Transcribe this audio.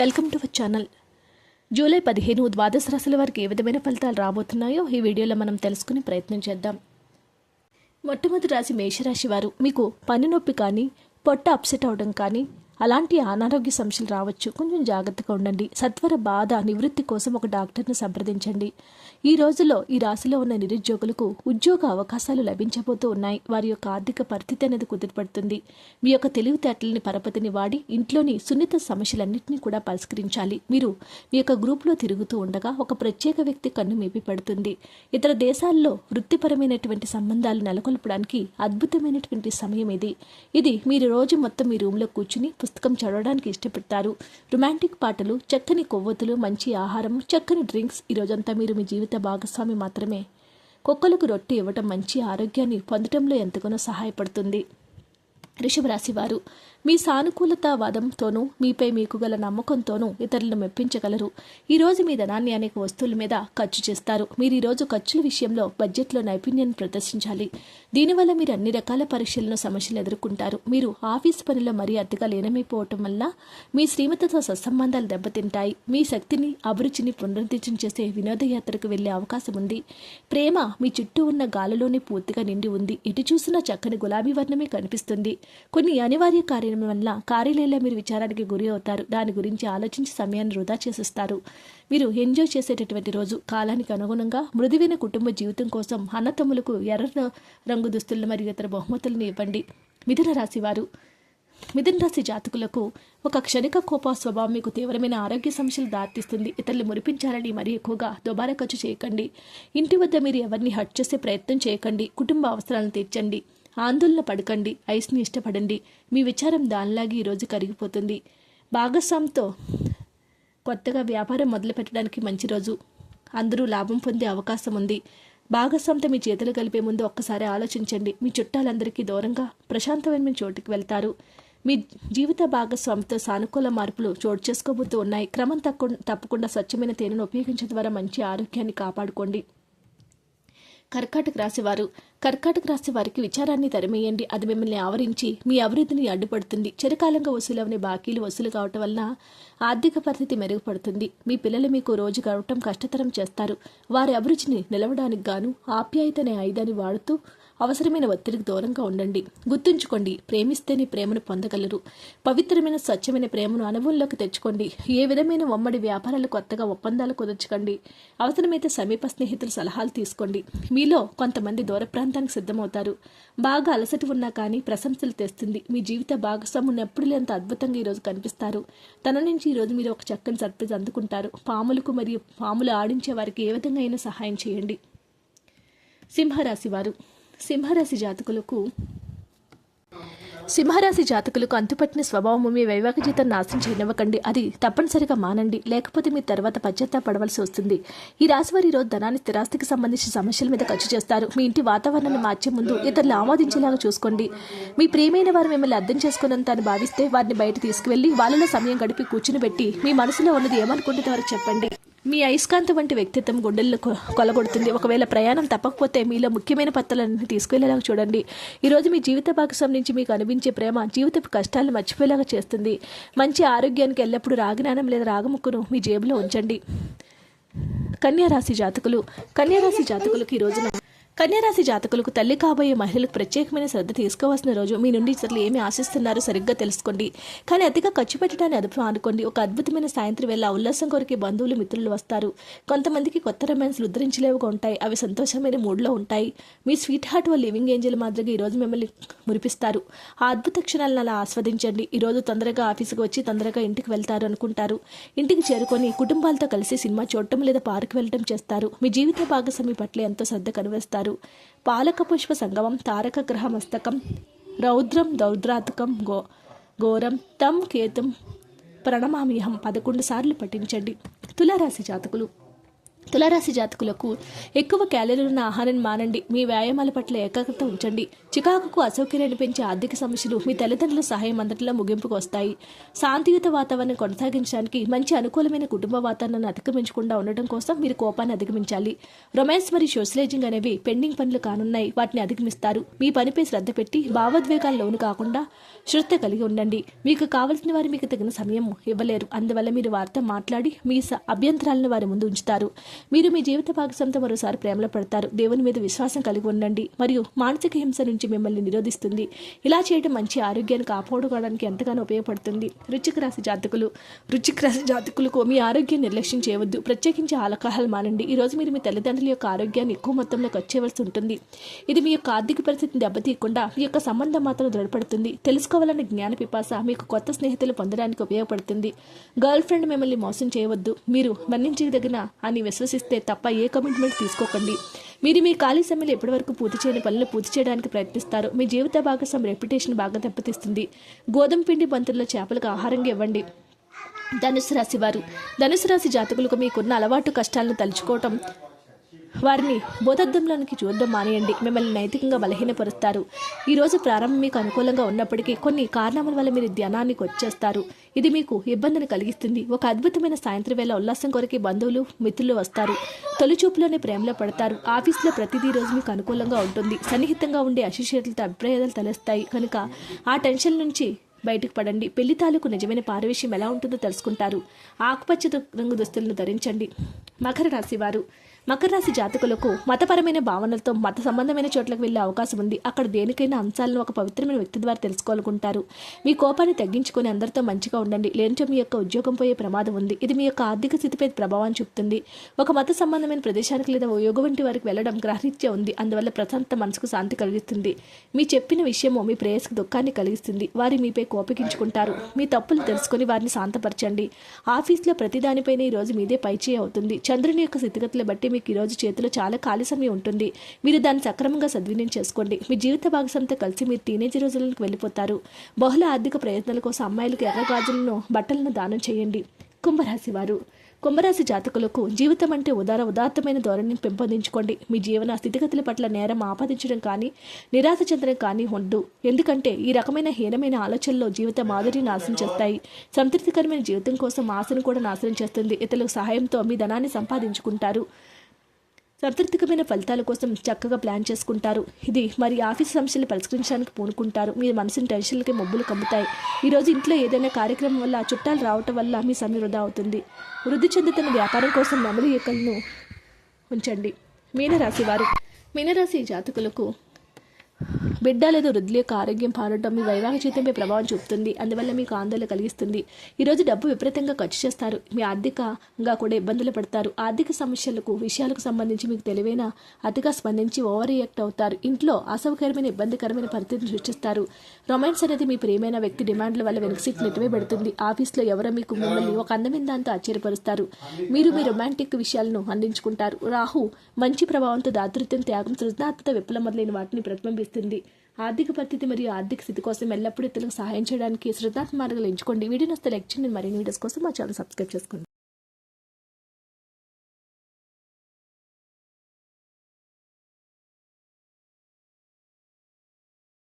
Welcome to our channel. July పదిహేను ద్వాదశ రాశుల వారికి ఏ విధమైన ఫలితాలు రాబోతున్నాయో ఈ వీడియోలో మనం తెలుసుకునే ప్రయత్నం చేద్దాం. మొట్టమొదటి రాశి మేషరాశి వారు మీకు పని నొప్పి కానీ పొట్ట అప్సెట్ అవడం కానీ అలాంటి అనారోగ్య సమస్యలు రావచ్చు. కొంచెం జాగ్రత్తగా ఉండండి. సత్వర బాధ నివృత్తి కోసం ఒక డాక్టర్ను సంప్రదించండి. ఈ రోజుల్లో ఈ రాశిలో ఉన్న నిరుద్యోగులకు ఉద్యోగ అవకాశాలు లభించబోతూ ఉన్నాయి. వారి యొక్క ఆర్థిక పరిస్థితి అనేది కుదిరిపడుతుంది మీ యొక్క తెలివితేటలని పరపతిని వాడి ఇంట్లోని సున్నిత సమస్యలన్నింటినీ కూడా పరిష్కరించాలి. మీరు మీ యొక్క గ్రూప్లో తిరుగుతూ ఉండగా ఒక ప్రత్యేక వ్యక్తి కన్ను మీపి పడుతుంది. ఇతర దేశాల్లో వృత్తిపరమైనటువంటి సంబంధాలు నెలకొల్పడానికి అద్భుతమైనటువంటి సమయం ఇది. ఇది మీరు రోజు మొత్తం మీ రూమ్లో కూర్చుని పుస్తకం చదవడానికి ఇష్టపడతారు. రొమాంటిక్ పాటలు చక్కని కొవ్వొత్తులు మంచి ఆహారం చక్కని డ్రింక్స్ ఈ రోజంతా మీరు మీ జీవిత భాగస్వామి మాత్రమే. కుక్కలకు రొట్టె ఇవ్వటం మంచి ఆరోగ్యాన్ని పొందటంలో ఎంతగానో సహాయపడుతుంది. వృషభ రాశి వారు మీ సానుకూలతావాదంతోనూ మీపై మీకు గల నమ్మకంతోనూ ఇతరులను మెప్పించగలరు. ఈ రోజు మీ ధనాన్ని అనేక వస్తువుల మీద ఖర్చు చేస్తారు. మీరు ఈరోజు ఖర్చుల విషయంలో బడ్జెట్లో నైపుణ్యాన్ని ప్రదర్శించాలి. దీనివల్ల మీరు అన్ని రకాల పరీక్షలను సమస్యలు ఎదుర్కొంటారు. మీరు ఆఫీస్ పనిలో మరీ అతిగా లీనమైపోవటం వల్ల మీ శ్రీమతితో సత్సంబంధాలు దెబ్బతింటాయి. మీ శక్తిని అభిరుచిని పునరుద్ధరించం చేసే వినోదయాత్రకు వెళ్ళే అవకాశం ఉంది. ప్రేమ మీ చుట్టూ ఉన్న గాలిలోనే పూర్తిగా నిండి ఉంది. ఎటు చూసినా చక్కని గులాబీ వర్ణమే కనిపిస్తుంది. కొన్ని అనివార్య కార్యం వల్ల కార్యాలయంలో మీరు విచారానికి గురి అవుతారు. దాని గురించి ఆలోచించి సమయాన్ని వృధా చేసేస్తారు. మీరు ఎంజాయ్ చేసేటటువంటి రోజు కాలానికి అనుగుణంగా మృదువైన కుటుంబ జీవితం కోసం అన్నతమ్ములకు ఎర్ర రంగు దుస్తులు మరియు ఇతర బహుమతులను ఇవ్వండి. మిథున రాశి వారు. మిథున రాశి జాతకులకు ఒక క్షణిక కోప స్వభావం మీకు తీవ్రమైన ఆరోగ్య సమస్యలు దారితీస్తుంది. ఇతరులు మురిపించాలని మరీ ఎక్కువగా దుబారా ఖర్చు చేయకండి. ఇంటి వద్ద మీరు ఎవరిని హట్ చేసే ప్రయత్నం చేయకండి. కుటుంబ అవసరాలను తీర్చండి. ఆందోళన పడకండి ఐస్ని ఇష్టపడండి. మీ విచారం దానిలాగే ఈరోజు కరిగిపోతుంది. భాగస్వామితో కొత్తగా వ్యాపారం మొదలు పెట్టడానికి మంచి రోజు. అందరూ లాభం పొందే అవకాశం ఉంది. భాగస్వామితో మీ చేతులు కలిపే ముందు ఒక్కసారి ఆలోచించండి. మీ చుట్టాలందరికీ దూరంగా ప్రశాంతమైన చోటుకి వెళ్తారు. మీ జీవిత భాగస్వామితో సానుకూల మార్పులు చోటు చేసుకోబోతూ ఉన్నాయి. క్రమం తక్కు తప్పకుండా స్వచ్ఛమైన తేనెను ఉపయోగించడం ద్వారా మంచి ఆరోగ్యాన్ని కాపాడుకోండి. కర్కాటక రాశి వారు కర్కాటక రాశి వారికి విచారాన్ని తరిమేయండి. అది మిమ్మల్ని ఆవరించి మీ అభివృద్ధిని అడ్డుపడుతుంది. చిరకాలంగా వసూలవని బాకీలు వసూలు కావటం వల్ల ఆర్థిక పరిస్థితి మెరుగుపడుతుంది. మీ పిల్లలు మీకు రోజు గడవటం కష్టతరం చేస్తారు. వారి అభిరుచిని నిలవడానికి గాను ఆప్యాయత అనే ఆయుధాన్ని వాడుతూ అవసరమైన ఒత్తిడికి దూరంగా ఉండండి. గుర్తుంచుకోండి ప్రేమిస్తేనే ప్రేమను పొందగలరు. పవిత్రమైన స్వచ్ఛమైన ప్రేమను అనుభవంలోకి తెచ్చుకోండి. ఏ విధమైన ఉమ్మడి వ్యాపారాలు కొత్తగా ఒప్పందాలు కుదర్చుకోండి. అవసరమైతే సమీప స్నేహితుల సలహాలు తీసుకోండి. మీలో కొంతమంది దూర ప్రాంతానికి సిద్ధమవుతారు. బాగా అలసట ఉన్నా కానీ ప్రశంసలు తెస్తుంది. మీ జీవిత భాగస్వాముని ఎప్పుడు లేంత అద్భుతంగా ఈరోజు కనిపిస్తారు. తన నుంచి ఈరోజు మీరు ఒక చక్కని సర్ప్రైజ్ అందుకుంటారు. పాములకు మరియు పాములు ఆడించే వారికి ఏ విధంగా అయినా సహాయం చేయండి. సింహరాశి వారు సింహరాశి జాతకులకు సింహరాశి జాతకులకు అంతుపట్టిన స్వభావము మీ వైవాహిక జీవితం నాశనం చేయనివ్వకండి. అది తప్పనిసరిగా మానండి. లేకపోతే మీ తర్వాత పశ్చాత్తాపడవలసి వస్తుంది. ఈ రాశి వారి రోజు ధనాన్ని స్థిరాస్తికి సంబంధించిన సమస్యల మీద ఖర్చు చేస్తారు. మీ ఇంటి వాతావరణాన్ని మార్చే ముందు ఇతరులు ఆమోదించేలాగా చూసుకోండి. మీ ప్రియమైన వారు మిమ్మల్ని అర్థం చేసుకున్నంత అని భావిస్తే వారిని బయట తీసుకువెళ్ళి వాళ్ళలో సమయం గడిపి కూర్చుని పెట్టి మీ మనసులో ఉన్నది ఏమనుకుంటే వారికి చెప్పండి. మీ అయస్కాంత వంటి వ్యక్తిత్వం గుండెల్లో కొలగొడుతుంది. ఒకవేళ ప్రయాణం తప్పకపోతే మీలో ముఖ్యమైన పత్రాలన్నీ తీసుకెళ్ళేలాగా చూడండి. ఈరోజు మీ జీవిత భాగస్వామి నుంచి మీకు అనిపించే ప్రేమ జీవితపు కష్టాలను మర్చిపోయేలాగా చేస్తుంది. మంచి ఆరోగ్యానికి ఎల్లప్పుడూ రాగినానం లేదా రాగముక్కును మీ జేబులో ఉంచండి. కన్యారాశి జాతకులు. కన్యారాశి జాతకులకు ఈ రోజున కన్యరాశి జాతకులకు తల్లి కాబోయే మహిళలకు ప్రత్యేకమైన శ్రద్ధ తీసుకోవాల్సిన రోజు. మీ నుండి ఇతరులు ఏమి ఆశిస్తున్నారో సరిగ్గా తెలుసుకోండి. కానీ అతిగా ఖర్చు పెట్టడాన్ని అదుపు అనుకోండి ఒక అద్భుతమైన సాయంత్రం వేళ ఉల్లాసం కొరికే బంధువులు మిత్రులు వస్తారు. కొంతమందికి కొత్త రొమాన్స్లు ఉద్ధరించలేవుగా ఉంటాయి. అవి సంతోషమైన మూడ్లో ఉంటాయి. మీ స్వీట్ హార్ట్ ఓ లివింగ్ ఏంజల్ మాదిరిగా ఈరోజు మిమ్మల్ని మురిపిస్తారు. ఆ అద్భుత క్షణాలను అలా ఆస్వాదించండి. ఈరోజు తొందరగా ఆఫీసుకు వచ్చి తొందరగా ఇంటికి వెళ్తారు అనుకుంటారు. ఇంటికి చేరుకొని కుటుంబాలతో కలిసి సినిమా చూడటం లేదా పార్క్ వెళ్ళటం చేస్తారు. మీ జీవిత భాగస్వామి పట్ల ఎంతో శ్రద్ధ కనివేస్తారు. పాలక పుష్ప సంగమం తారక గ్రహ మస్తకం రౌద్రం దౌద్రాతకం గో ఘోరం తం కేతుం ప్రణమామ్యహం పదకొండు సార్లు పఠించండి. తులారాశి జాతకులు. తులారాశి జాతకులకు ఎక్కువ క్యాలరీలు ఉన్న మానండి. మీ వ్యాయామాల పట్ల ఏకాగ్రత ఉంచండి. చికాకుకు అసౌకర్యాన్ని పెంచే ఆర్థిక సమస్యలు మీ తల్లిదండ్రుల సహాయం అందరిలో ముగింపుకు వస్తాయి. శాంతియుత వాతావరణం కొనసాగించడానికి మంచి అనుకూలమైన కుటుంబ వాతావరణాన్ని అధిగమించకుండా ఉండటం కోసం మీరు కోపాన్ని అధిగమించాలి. రొమాన్స్ మరియు సోషలైజింగ్ అనేవి పెండింగ్ పనులు కానున్నాయి. వాటిని అధిగమిస్తారు. మీ పనిపై శ్రద్ధ పెట్టి భావోద్వేగాల లోను కాకుండా శ్రద్ధ కలిగి ఉండండి. మీకు కావలసిన వారు మీకు తగిన సమయం ఇవ్వలేరు. అందువల్ల మీరు వారితో మాట్లాడి మీ స- అభ్యంతరాలను వారి ముందు ఉంచుతారు. మీరు మీ జీవిత భాగస్వామితో మరోసారి ప్రేమలో పడతారు. దేవుని మీద విశ్వాసం కలిగి ఉండండి. మరియు మానసిక హింస నుంచి మిమ్మల్ని నిరోధిస్తుంది. ఇలా చేయడం మంచి ఆరోగ్యాన్ని కాపాడుకోవడానికి ఎంతగానో ఉపయోగపడుతుంది. రుచిక రాశి జాతకులు రుచిక రాశి జాతకులకు మీ ఆరోగ్యం నిర్లక్ష్యం చేయవద్దు. ప్రత్యేకించి ఆల్కహాల్ మానండి. ఈ రోజు మీరు మీ తల్లిదండ్రుల యొక్క ఆరోగ్యాన్ని ఎక్కువ మొత్తంలో ఖర్చు చేయవలసి ఉంటుంది. ఇది మీ యొక్క ఆర్థిక పరిస్థితిని దెబ్బతీయకుండా మీ యొక్క సంబంధం మాత్రం దృఢపడుతుంది. తెలుసుకోవాలనే జ్ఞాన పిపాస మీకు కొత్త స్నేహితులు పొందడానికి ఉపయోగపడుతుంది. గర్ల్ ఫ్రెండ్ మిమ్మల్ని మోసం చేయవద్దు. మీరు మన్నించదగిన అని విశ్వసిస్తే తప్ప ఏ కమిట్మెంట్ తీసుకోకండి. మీరు మీ ఖాళీ సమయంలో ఎప్పటివరకు పూర్తి చేయని పనులు పూర్తి చేయడానికి ప్రయత్నిస్తారు మీ జీవిత భాగస్వామి రెప్యుటేషన్ బాగా దెబ్బతీస్తుంది. గోధుమ పిండి బంతుల్లో చేపలకు ఆహారంగా ఇవ్వండి. ధనుసు రాశి వారు. ధనుసు రాశి జాతకులకు మీకున్న అలవాటు కష్టాలను తలుచుకోవటం వారిని బోధద్దంలోనికి చూడడం మానేయండి. మిమ్మల్ని నైతికంగా బలహీనపరుస్తారు. ఈరోజు ప్రారంభం మీకు అనుకూలంగా ఉన్నప్పటికీ కొన్ని కారణాల వల్ల మీరు ధ్యానానికి వచ్చేస్తారు. ఇది మీకు ఇబ్బందిని కలిగిస్తుంది. ఒక అద్భుతమైన సాయంత్రం వేళ ఉల్లాసం కొరకి బంధువులు మిత్రులు వస్తారు. తొలిచూపులోనే ప్రేమలో పడతారు. ఆఫీస్లో ప్రతిదీ రోజు మీకు అనుకూలంగా ఉంటుంది. సన్నిహితంగా ఉండే అశిష్యులతో అభిప్రాయాలు తలస్తాయి కనుక ఆ టెన్షన్ నుంచి బయటకు పడండి. పెళ్ళి తాలూకు నిజమైన పారవేశ్యం ఎలా ఉంటుందో తెలుసుకుంటారు. ఆకుపచ్చ రంగు దుస్తులను ధరించండి. మకర రాశి వారు మకర రాశి జాతకులకు మతపరమైన భావనలతో మత సంబంధమైన చోట్లకు వెళ్ళే అవకాశం ఉంది. అక్కడ దేనికైనా అంశాలను ఒక పవిత్రమైన వ్యక్తి ద్వారా తెలుసుకోవాలనుకుంటారు. మీ కోపాన్ని తగ్గించుకొని అందరితో మంచిగా ఉండండి. లేనిచో మీ యొక్క ఉద్యోగం పోయే ప్రమాదం ఉంది. ఇది మీ యొక్క ఆర్థిక స్థితిపై ప్రభావం చూపుతుంది. ఒక మత సంబంధమైన ప్రదేశానికి లేదా యోగ వంటి వారికి వెళ్ళడం గ్రహరీత్యా ఉంది. అందువల్ల ప్రశాంత మనసుకు శాంతి కలిగిస్తుంది. మీ చెప్పిన విషయము మీ ప్రేయస్కి దుఃఖాన్ని కలిగిస్తుంది. వారి మీపై కోపగించుకుంటారు. మీ తప్పులు తెలుసుకొని వారిని శాంతపరచండి. ఆఫీస్లో ప్రతి దానిపైన ఈ రోజు మీదే పైచేయి అవుతుంది. చంద్రుని యొక్క స్థితిగతులు బట్టి మీకు ఈ రోజు చేతిలో చాలా ఖాళీ సమయం ఉంటుంది. మీరు దాన్ని సక్రమంగా సద్వినియోగం చేసుకోండి. మీ జీవిత భాగస్వామితో కలిసి మీరు టీనేజ్ రోజులకు వెళ్ళిపోతారు. బహుళ ఆర్థిక ప్రయత్నాల కోసం అమ్మాయిలకు ఎర్ర గాజులను బట్టలను దానం చేయండి. కుంభరాశి వారు. కుంభరాశి జాతకులకు జీవితం అంటే ఉదార ఉదాత్తమైన ధోరణిని పెంపొందించుకోండి. మీ జీవన స్థితిగతుల పట్ల నేరం ఆపాదించడం కానీ నిరాశ చెందడం కానీ ఉండదు. ఎందుకంటే ఈ రకమైన హీనమైన ఆలోచనలో జీవిత మాదిరిని నాశనం చేస్తాయి. సంతృప్తికరమైన జీవితం కోసం ఆశను కూడా నాశనం చేస్తుంది. ఇతరుల సహాయంతో మీ ధనాన్ని సంపాదించుకుంటారు. సార్థకమైన ఫలితాల కోసం చక్కగా ప్లాన్ చేసుకుంటారు. ఇది మరి ఆఫీస్ సమస్యలు పరిష్కరించడానికి పూనుకుంటారు. మీ మనసుని టెన్షన్లకి మబ్బులు కమ్ముతాయి. ఈరోజు ఇంట్లో ఏదైనా కార్యక్రమం వల్ల చుట్టాలు రావటం వల్ల మీ సమయం వృధా అవుతుంది. వృద్ధి చెందుతున్న వ్యాపారం కోసం నెమలి ఈకలను ఉంచండి. మీనరాశి వారు. మీనరాశి జాతకులకు బిడ్డ లేదా వృద్ధుల యొక్క ఆరోగ్యం పాడటం మీ వైవాహిక జీవితంపై ప్రభావం చూపుతుంది. అందువల్ల మీకు ఆందోళన కలిగిస్తుంది. ఈరోజు డబ్బు విపరీతంగా ఖర్చు చేస్తారు. మీ ఆర్థికంగా కూడా ఇబ్బందులు పడతారు. ఆర్థిక సమస్యలకు విషయాలకు సంబంధించి మీకు తెలివైన అతిగా స్పందించి ఓవర్ రియాక్ట్ అవుతారు. ఇంట్లో అసౌకర్యమైన ఇబ్బందికరమైన పరిస్థితిని సృష్టిస్తారు. రొమాన్స్ అనేది మీ ప్రియమైన వ్యక్తి డిమాండ్ల వల్ల వెనక సీట్ నెట్టివే పెడుతుంది. ఆఫీస్లో ఎవరో మీకు మిమ్మల్ని ఒక అందమైన దాంతో ఆశ్చర్యపరుస్తారు. మీరు మీ రొమాంటిక్ విషయాలను అందించుకుంటారు. రాహు మంచి ప్రభావంతో దాతృత్వం త్యాగం సృజనాత్మక విప్లవం మొదలైన వాటిని ప్రతిబింబిస్తుంది. ఆర్థిక పరిస్థితి మరియు ఆర్థిక స్థితి కోసం ఎల్లప్పుడూ ఇతరులకు సహాయం చేయడానికి శ్రద్ధాత్మ మార్గాలు ఎంచుకోండి. వీడియో నస్తే లెక్చర్ నేను మరిన్ని వీడియోస్ కోసం మా ఛానల్ సబ్స్క్రైబ్ చేసుకోండి.